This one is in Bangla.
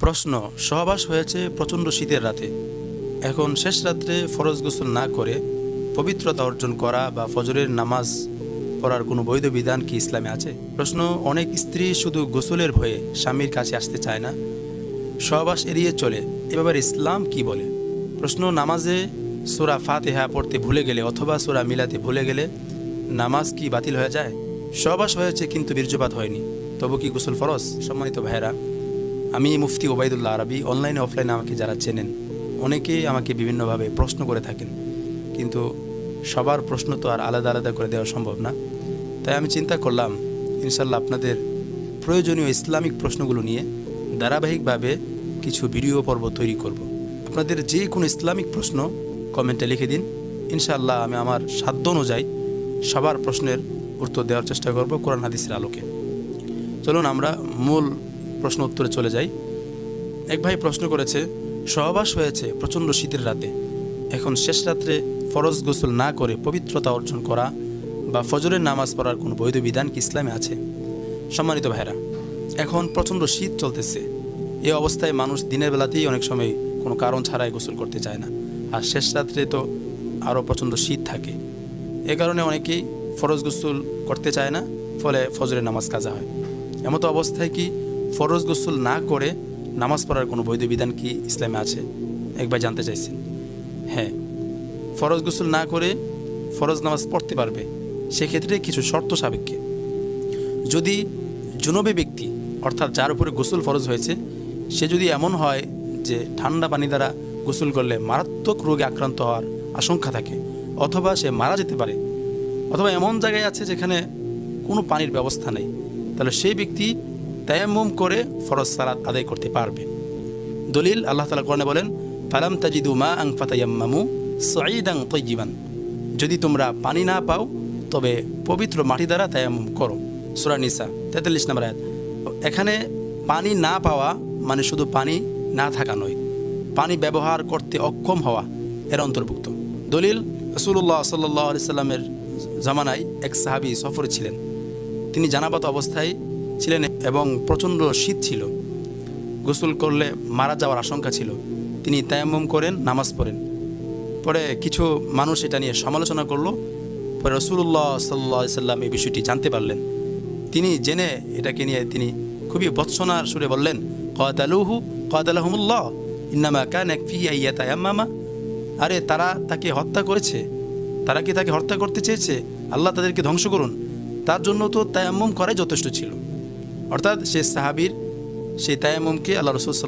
প্রশ্ন, সহবাস হয়েছে প্রচণ্ড শীতের রাতে। এখন শেষ রাত্রে ফরজ গোসল না করে পবিত্রতা অর্জন করা বা ফজরের নামাজ পড়ার কোনো বৈধ বিধান কি ইসলামে আছে? প্রশ্ন, অনেক স্ত্রী শুধু গোসলের ভয়ে স্বামীর কাছে আসতে চায় না। সহবাস এড়িয়ে চলে, এ ব্যাপারে ইসলাম কি বলে? প্রশ্ন, নামাজে সোরা ফাতেহা পড়তে ভুলে গেলে অথবা সোরা মিলাতে ভুলে গেলে নামাজ কি বাতিল হয়ে যায়? সহবাস হয়েছে কিন্তু বীর্যপাত হয়নি। তবু কি গোসল ফরজ? সম্মানিত ভাইয়েরা আমি মুফতি ওবায়দুল্লাহ আরবি অনলাইনে অফলাইনে আমাকে যারা চেনেন অনেকেই আমাকে বিভিন্নভাবে প্রশ্ন করে থাকেন। কিন্তু সবার প্রশ্ন তো আর আলাদা আলাদা করে দেওয়া সম্ভব না। তাই আমি চিন্তা করলাম ইনশাল্লাহ আপনাদের প্রয়োজনীয় ইসলামিক প্রশ্নগুলো নিয়ে ধারাবাহিকভাবে কিছু ভিডিও পর্ব তৈরি করব। আপনাদের যে কোনো ইসলামিক প্রশ্ন কমেন্টে লিখে দিন। ইনশাআল্লাহ আমি আমার সাধ্য অনুযায়ী সবার প্রশ্নের উত্তর দেওয়ার চেষ্টা করব কোরআন হাদিসের আলোকে। চলুন আমরা মূল প্রশ্ন উত্তরে চলে যাই। এক ভাই প্রশ্ন করেছে, সহবাস হয়েছে প্রচণ্ড শীতের রাতে। এখন শেষ রাত্রে ফরজ গোসল না করে পবিত্রতা অর্জন করা বা ফজরের নামাজ পড়ার কোনো বৈধ বিধান কি ইসলামে আছে? সম্মানিত ভাইরা এখন প্রচণ্ড শীত চলতেছে। এই অবস্থায় মানুষ দিনের বেলাতেই অনেক সময় কোনো কারণ ছাড়াই গোসল করতে চায় না। আর শেষ রাত্রে তো আরও প্রচণ্ড শীত থাকে। এ কারণে অনেকেই ফরজ গোসল করতে চায় না, ফলে ফজরের নামাজ কাজা হয়। এমতো অবস্থায় কি ফরজ গোসল না করে নামাজ পড়ার কোনো বৈধ বিধান কি ইসলামে আছে? একবার জানতে চাইছেন। হ্যাঁ ফরজ গোসল না করে ফরজ নামাজ পড়তে পারবে, সেক্ষেত্রে কিছু শর্ত সাপেক্ষে। যদি জুনবে ব্যক্তি, অর্থাৎ যার উপরে গোসল ফরজ হয়েছে, সে যদি এমন হয় যে ঠান্ডা পানি দ্বারা গোসল করলে মারাত্মক রোগে আক্রান্ত হওয়ার আশঙ্কা থাকে, অথবা সে মারা যেতে পারে, অথবা এমন জায়গায় আছে যেখানে কোনো পানির ব্যবস্থা নেই, তাহলে সেই ব্যক্তি তায়াম্মুম করে ফরজ সালাত আদায় করতে পারবে। দলিল আল্লাহ তালা কোরআনে বলেন, ফালাম তাজিদু মা আং ফাতায়াম্মামু সাইদাং তৈজিবান যদি তোমরা পানি না পাও, তবে পবিত্র মাটি দ্বারা তায়াম্মুম করো। সুরা নিসা, তেতাল্লিশ নম্বর আয়াত। এখানে পানি না পাওয়া মানে শুধু পানি না থাকা নয়, পানি ব্যবহার করতে অক্ষম হওয়া এর অন্তর্ভুক্ত। দলিল রসুল্লাহ সাল্লাহ সাল্লামের জামানায় এক সাহাবি সফরে ছিলেন। তিনি জানাবাত অবস্থায় ছিলেন এবং প্রচণ্ড শীত ছিল। গোসল করলে মারা যাওয়ার আশঙ্কা ছিল। তিনি তায়াম্মুম করেন, নামাজ পড়েন। পরে কিছু মানুষ এটা নিয়ে সমালোচনা করল। পরে রসুল্লাহ সাল্লা সাল্লাম এই বিষয়টি জানতে পারলেন। তিনি জেনে এটাকে নিয়ে তিনি খুবই বৎসনার সুরে বললেন কদালুহু কদালহমুল্লাহ ইন্নামা কান এক ফি আইয়া তায়াম্মামা আরে, তারা তাকে হত্যা করেছে। তারা কি তাকে হত্যা করতে চেয়েছে? আল্লাহ তাদেরকে ধ্বংস করুন। তার জন্য তো তায়াম্মুম করাই যথেষ্ট ছিল। অর্থাৎ সে সাহাবির সেই তায়ামুমকে আল্লাহ রসুল